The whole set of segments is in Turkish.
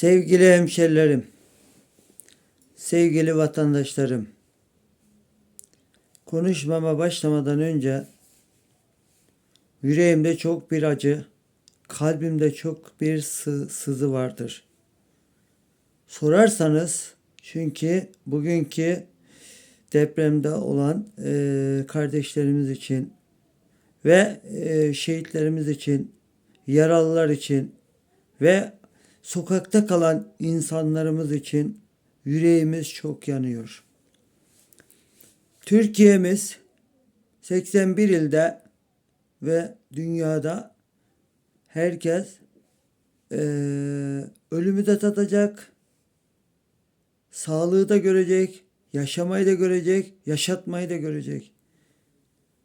Sevgili hemşerilerim, sevgili vatandaşlarım, konuşmama başlamadan önce yüreğimde çok bir acı, kalbimde çok bir sı- sızı vardır. Sorarsanız çünkü bugünkü depremde olan eee, kardeşlerimiz için ve eee, şehitlerimiz için, yaralılar için ve sokakta kalan insanlarımız için yüreğimiz çok yanıyor. Türkiye'miz 81 ilde ve dünyada herkes eee, ölümü de tadacak, sağlığı da görecek, yaşamayı da görecek, yaşatmayı da görecek.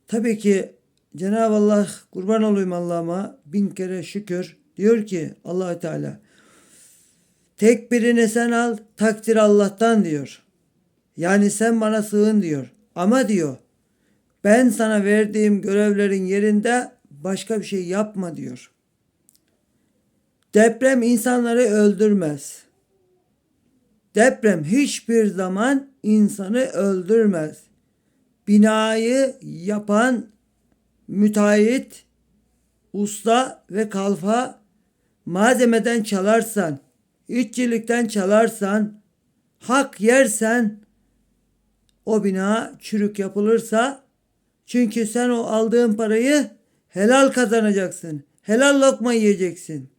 Tabii ki Cenab-ı Allah kurban olayım Allah'ıma bin kere şükür diyor ki allah Teala tek birini sen al takdir Allah'tan diyor. Yani sen bana sığın diyor. Ama diyor ben sana verdiğim görevlerin yerinde başka bir şey yapma diyor. Deprem insanları öldürmez. Deprem hiçbir zaman insanı öldürmez. Binayı yapan müteahhit, usta ve kalfa malzemeden çalarsan, işçilikten çalarsan, hak yersen o bina çürük yapılırsa çünkü sen o aldığın parayı helal kazanacaksın. Helal lokma yiyeceksin.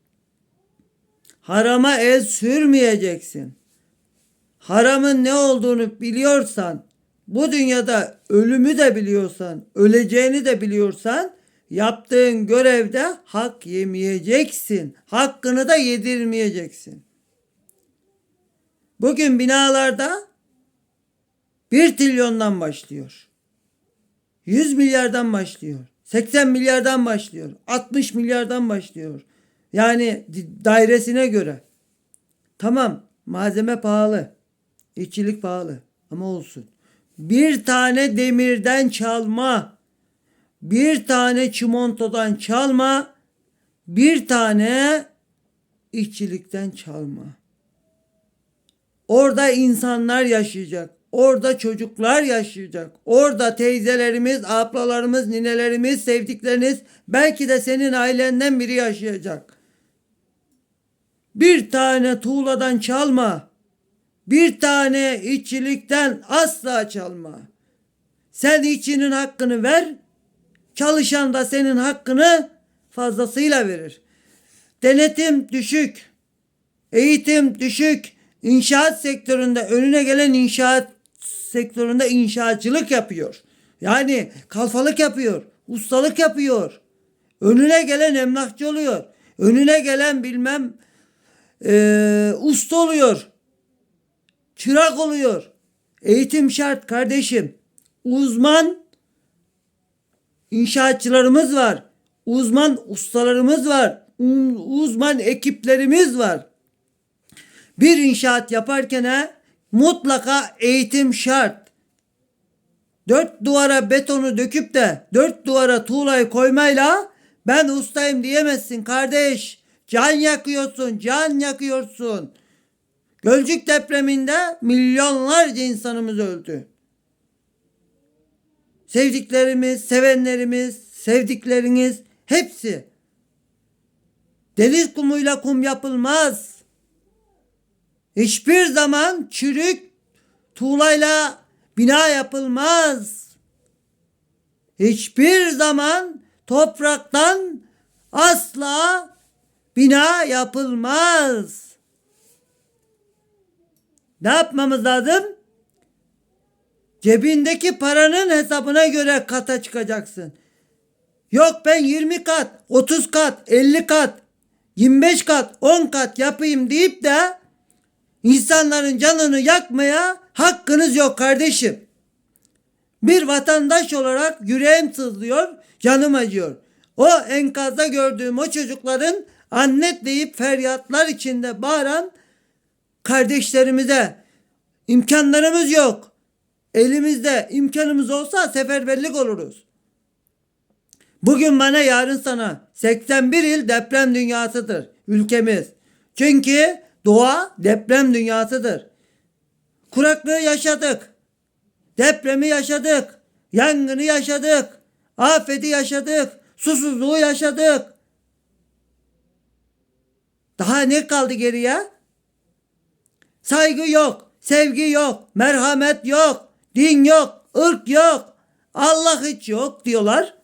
Harama el sürmeyeceksin. Haramın ne olduğunu biliyorsan, bu dünyada ölümü de biliyorsan, öleceğini de biliyorsan, yaptığın görevde hak yemeyeceksin. Hakkını da yedirmeyeceksin. Bugün binalarda 1 trilyondan başlıyor. 100 milyardan başlıyor. 80 milyardan başlıyor. 60 milyardan başlıyor. Yani dairesine göre. Tamam malzeme pahalı. İşçilik pahalı ama olsun. Bir tane demirden çalma. Bir tane çimentodan çalma. Bir tane işçilikten çalma. Orada insanlar yaşayacak. Orada çocuklar yaşayacak. Orada teyzelerimiz, ablalarımız, ninelerimiz, sevdikleriniz belki de senin ailenden biri yaşayacak. Bir tane tuğladan çalma. Bir tane işçilikten asla çalma. Sen işçinin hakkını ver. Çalışan da senin hakkını fazlasıyla verir. Denetim düşük. Eğitim düşük. İnşaat sektöründe önüne gelen inşaat sektöründe inşaatçılık yapıyor. Yani kalfalık yapıyor. Ustalık yapıyor. Önüne gelen emlakçı oluyor. Önüne gelen bilmem eee usta oluyor. Çırak oluyor. Eğitim şart kardeşim. Uzman inşaatçılarımız var. Uzman ustalarımız var. Uzman ekiplerimiz var. Bir inşaat yaparken mutlaka eğitim şart. Dört duvara betonu döküp de dört duvara tuğlayı koymayla ben ustayım diyemezsin kardeş. Can yakıyorsun, can yakıyorsun. Gölcük depreminde milyonlarca insanımız öldü. Sevdiklerimiz, sevenlerimiz, sevdikleriniz hepsi. Deniz kumuyla kum yapılmaz. Hiçbir zaman çürük tuğlayla bina yapılmaz. Hiçbir zaman topraktan asla bina yapılmaz. Ne yapmamız lazım? Cebindeki paranın hesabına göre kata çıkacaksın. Yok ben 20 kat, 30 kat, 50 kat, 25 kat, 10 kat yapayım deyip de insanların canını yakmaya hakkınız yok kardeşim. Bir vatandaş olarak yüreğim sızlıyor, canım acıyor. O enkazda gördüğüm o çocukların anne deyip feryatlar içinde bağıran kardeşlerimize imkanlarımız yok. Elimizde imkanımız olsa seferberlik oluruz. Bugün bana yarın sana 81 il deprem dünyasıdır ülkemiz. Çünkü Doğa deprem dünyasıdır. Kuraklığı yaşadık. Depremi yaşadık. Yangını yaşadık. Afeti yaşadık. Susuzluğu yaşadık. Daha ne kaldı geriye? Saygı yok, sevgi yok, merhamet yok, din yok, ırk yok, Allah hiç yok diyorlar.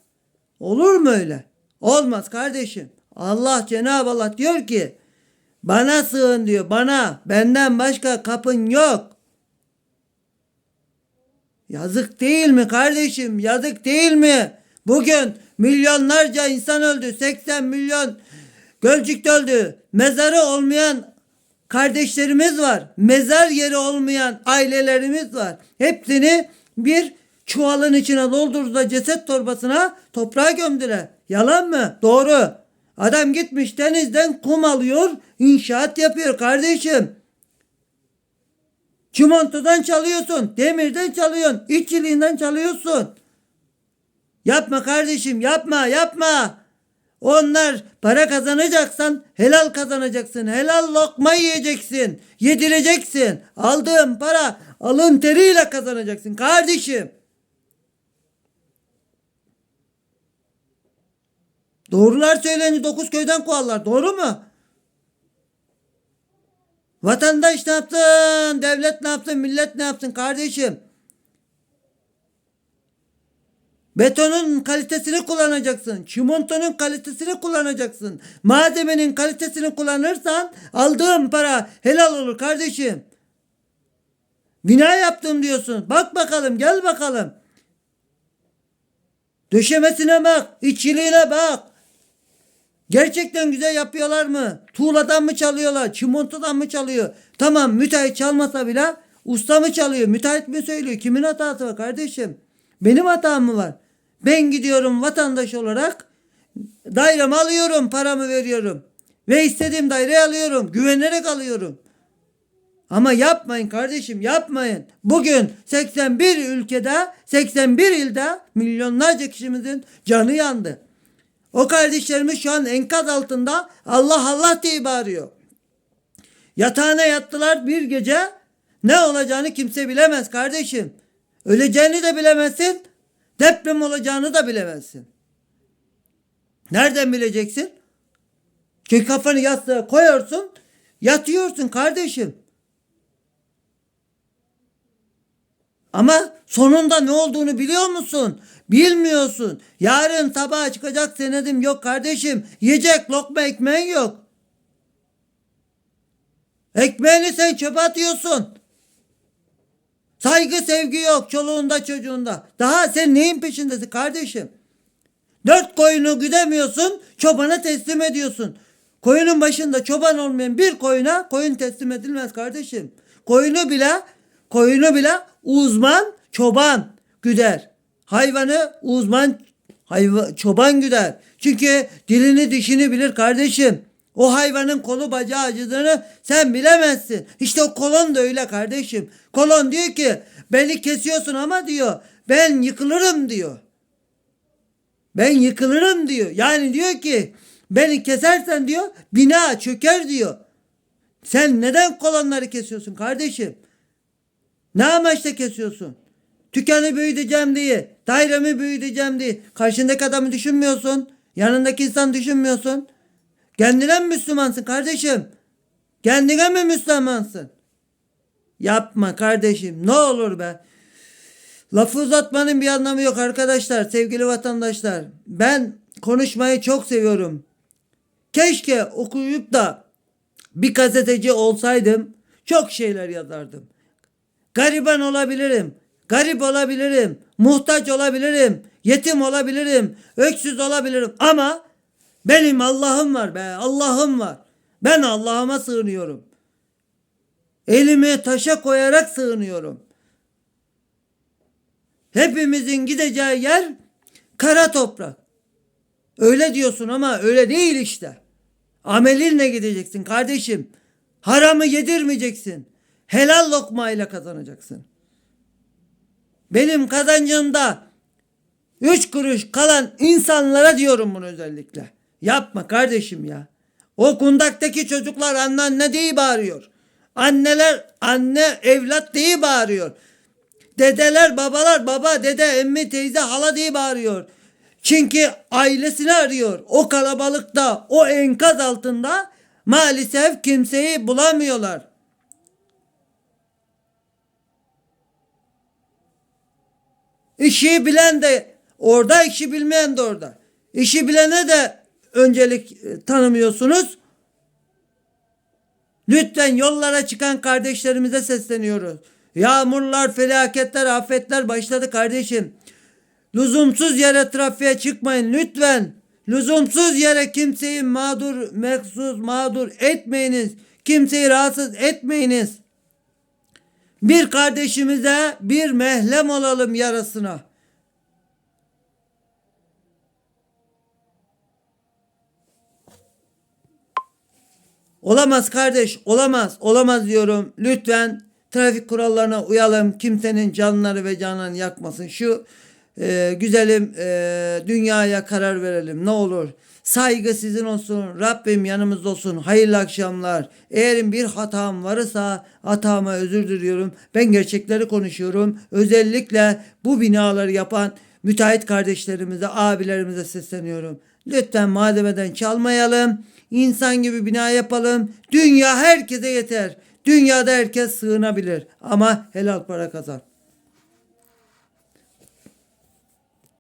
Olur mu öyle? Olmaz kardeşim. Allah Cenab-ı Allah diyor ki bana sığın diyor bana benden başka kapın yok. Yazık değil mi kardeşim? Yazık değil mi? Bugün milyonlarca insan öldü. 80 milyon Gölcük'te öldü. Mezarı olmayan kardeşlerimiz var. Mezar yeri olmayan ailelerimiz var. Hepsini bir çuvalın içine doldurdular ceset torbasına toprağa gömdüler. Yalan mı? Doğru. Adam gitmiş denizden kum alıyor, inşaat yapıyor kardeşim. Çimentodan çalıyorsun, demirden çalıyorsun, işçiliğinden çalıyorsun. Yapma kardeşim, yapma, yapma. Onlar para kazanacaksan helal kazanacaksın. Helal lokma yiyeceksin. Yedireceksin. Aldığın para alın teriyle kazanacaksın kardeşim. Doğrular söylenince dokuz köyden kovarlar. Doğru mu? Vatandaş ne yapsın? Devlet ne yapsın? Millet ne yapsın kardeşim? Betonun kalitesini kullanacaksın. Çimentonun kalitesini kullanacaksın. Malzemenin kalitesini kullanırsan aldığın para helal olur kardeşim. Bina yaptım diyorsun. Bak bakalım gel bakalım. Döşemesine bak. içiliğine bak. Gerçekten güzel yapıyorlar mı? Tuğladan mı çalıyorlar? Çimentodan mı çalıyor? Tamam müteahhit çalmasa bile usta mı çalıyor? Müteahhit mi söylüyor? Kimin hatası var kardeşim? Benim hatam mı var? Ben gidiyorum vatandaş olarak dairemi alıyorum, paramı veriyorum. Ve istediğim daireyi alıyorum. Güvenerek alıyorum. Ama yapmayın kardeşim yapmayın. Bugün 81 ülkede 81 ilde milyonlarca kişimizin canı yandı. O kardeşlerimiz şu an enkaz altında Allah Allah diye bağırıyor. Yatağına yattılar bir gece ne olacağını kimse bilemez kardeşim. Öleceğini de bilemezsin. Deprem olacağını da bilemezsin. Nereden bileceksin? Çünkü kafanı yastığa koyuyorsun, yatıyorsun kardeşim. Ama sonunda ne olduğunu biliyor musun? Bilmiyorsun. Yarın sabah çıkacak senedim yok kardeşim. Yiyecek lokma ekmeğin yok. Ekmeğini sen çöpe atıyorsun. Saygı sevgi yok çoluğunda çocuğunda. Daha sen neyin peşindesin kardeşim? Dört koyunu güdemiyorsun çobana teslim ediyorsun. Koyunun başında çoban olmayan bir koyuna koyun teslim edilmez kardeşim. Koyunu bile koyunu bile uzman çoban güder. Hayvanı uzman hayva, çoban güder. Çünkü dilini dişini bilir kardeşim. O hayvanın kolu bacağı acıdığını sen bilemezsin. İşte o kolon da öyle kardeşim. Kolon diyor ki beni kesiyorsun ama diyor ben yıkılırım diyor. Ben yıkılırım diyor. Yani diyor ki beni kesersen diyor bina çöker diyor. Sen neden kolonları kesiyorsun kardeşim? Ne amaçla kesiyorsun? Dükkanı büyüteceğim diye, dairemi büyüteceğim diye. Karşındaki adamı düşünmüyorsun. Yanındaki insan düşünmüyorsun. Kendine mi Müslümansın kardeşim? Kendine mi Müslümansın? Yapma kardeşim ne olur be. Lafı uzatmanın bir anlamı yok arkadaşlar, sevgili vatandaşlar. Ben konuşmayı çok seviyorum. Keşke okuyup da bir gazeteci olsaydım çok şeyler yazardım. Gariban olabilirim, garip olabilirim, muhtaç olabilirim, yetim olabilirim, öksüz olabilirim ama benim Allah'ım var be, Allah'ım var. Ben Allah'ıma sığınıyorum. Elimi taşa koyarak sığınıyorum. Hepimizin gideceği yer kara toprak. Öyle diyorsun ama öyle değil işte. Amelinle gideceksin kardeşim. Haramı yedirmeyeceksin. Helal lokmayla kazanacaksın. Benim kazancımda üç kuruş kalan insanlara diyorum bunu özellikle. Yapma kardeşim ya. O kundaktaki çocuklar anne anne diye bağırıyor. Anneler anne evlat diye bağırıyor. Dedeler babalar baba dede emmi teyze hala diye bağırıyor. Çünkü ailesini arıyor. O kalabalıkta o enkaz altında maalesef kimseyi bulamıyorlar. İşi bilen de orada, işi bilmeyen de orada. İşi bilene de öncelik e, tanımıyorsunuz. Lütfen yollara çıkan kardeşlerimize sesleniyoruz. Yağmurlar, felaketler, afetler başladı kardeşim. Lüzumsuz yere trafiğe çıkmayın lütfen. Lüzumsuz yere kimseyi mağdur, meksuz, mağdur etmeyiniz. Kimseyi rahatsız etmeyiniz. Bir kardeşimize bir mehlem olalım yarasına. Olamaz kardeş, olamaz, olamaz diyorum. Lütfen trafik kurallarına uyalım. Kimsenin canları ve canını yakmasın. Şu e, güzelim e, dünyaya karar verelim. Ne olur. Saygı sizin olsun. Rabbim yanımızda olsun. Hayırlı akşamlar. Eğer bir hatam varsa hatama özür diliyorum. Ben gerçekleri konuşuyorum. Özellikle bu binaları yapan müteahhit kardeşlerimize, abilerimize sesleniyorum. Lütfen malzemeden çalmayalım. İnsan gibi bina yapalım. Dünya herkese yeter. Dünyada herkes sığınabilir ama helal para kazan.